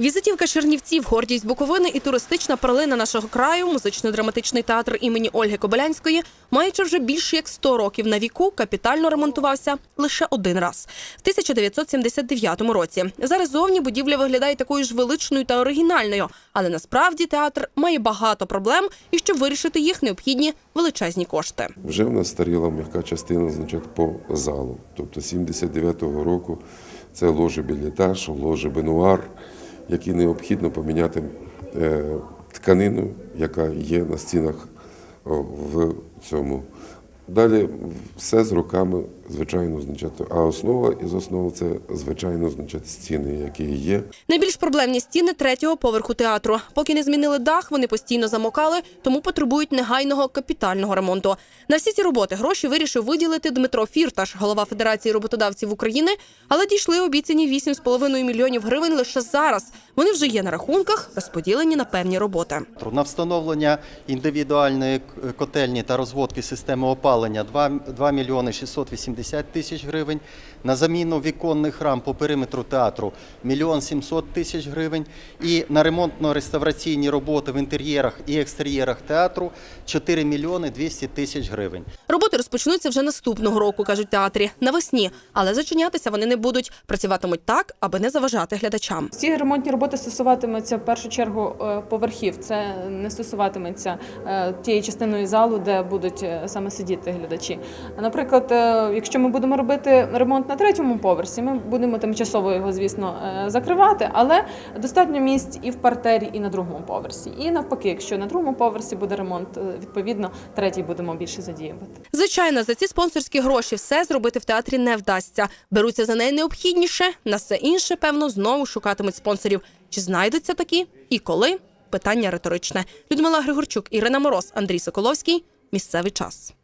Візитівка Чернівців, гордість Буковини і туристична перлина нашого краю, музично-драматичний театр імені Ольги Кобилянської, маючи вже більше як 100 років на віку, капітально ремонтувався лише один раз в 1979 році. Зараз зовні будівля виглядає такою ж величною та оригінальною, але насправді театр має багато проблем, і щоб вирішити їх, необхідні величезні кошти. Вже в нас старіла м'яка частина значить, по залу. Тобто 79-го року це ложі білітаж, ложі бенуар, які необхідно поміняти е, тканину, яка є на стінах в цьому. Далі все з роками, звичайно, значить, а основа із основи це, звичайно, значить, стіни, які є. Найбільш проблемні стіни третього поверху театру. Поки не змінили дах, вони постійно замокали, тому потребують негайного капітального ремонту. На всі ці роботи гроші вирішив виділити Дмитро Фірташ, голова Федерації роботодавців України. Але дійшли обіцяні 8,5 мільйонів гривень лише зараз. Вони вже є на рахунках, розподілені на певні роботи. На встановлення індивідуальної котельні та розводки системи опалення 2, 2 мільйони 680 тисяч гривень. На заміну віконних рам по периметру театру 1 700 тисяч гривень. І на ремонтно-реставраційні роботи в інтер'єрах і екстер'єрах театру 4 мільйони 200 тисяч гривень. Роботи розпочнуться вже наступного року, кажуть театрі, навесні. Але зачинятися вони не будуть. Працюватимуть так, аби не заважати глядачам. Ці ремонтні роботи стосуватимуться в першу чергу е, поверхів. Це не стосуватиметься е, тієї частиною залу, де будуть е, саме сидіти глядачі. Наприклад, е, якщо ми будемо робити ремонт на третьому поверсі, ми будемо тимчасово його, звісно, е, закривати, але достатньо місць і в партері, і на другому поверсі. І навпаки, якщо на другому поверсі буде ремонт, е, відповідно, третій будемо більше задіювати. Звичайно, за ці спонсорські гроші все зробити в театрі не вдасться. Беруться за найнеобхідніше, на все інше, певно, знову шукатимуть спонсорів. Чи знайдуться такі і коли? Питання риторичне. Людмила Григорчук, Ірина Мороз, Андрій Соколовський. Місцевий час.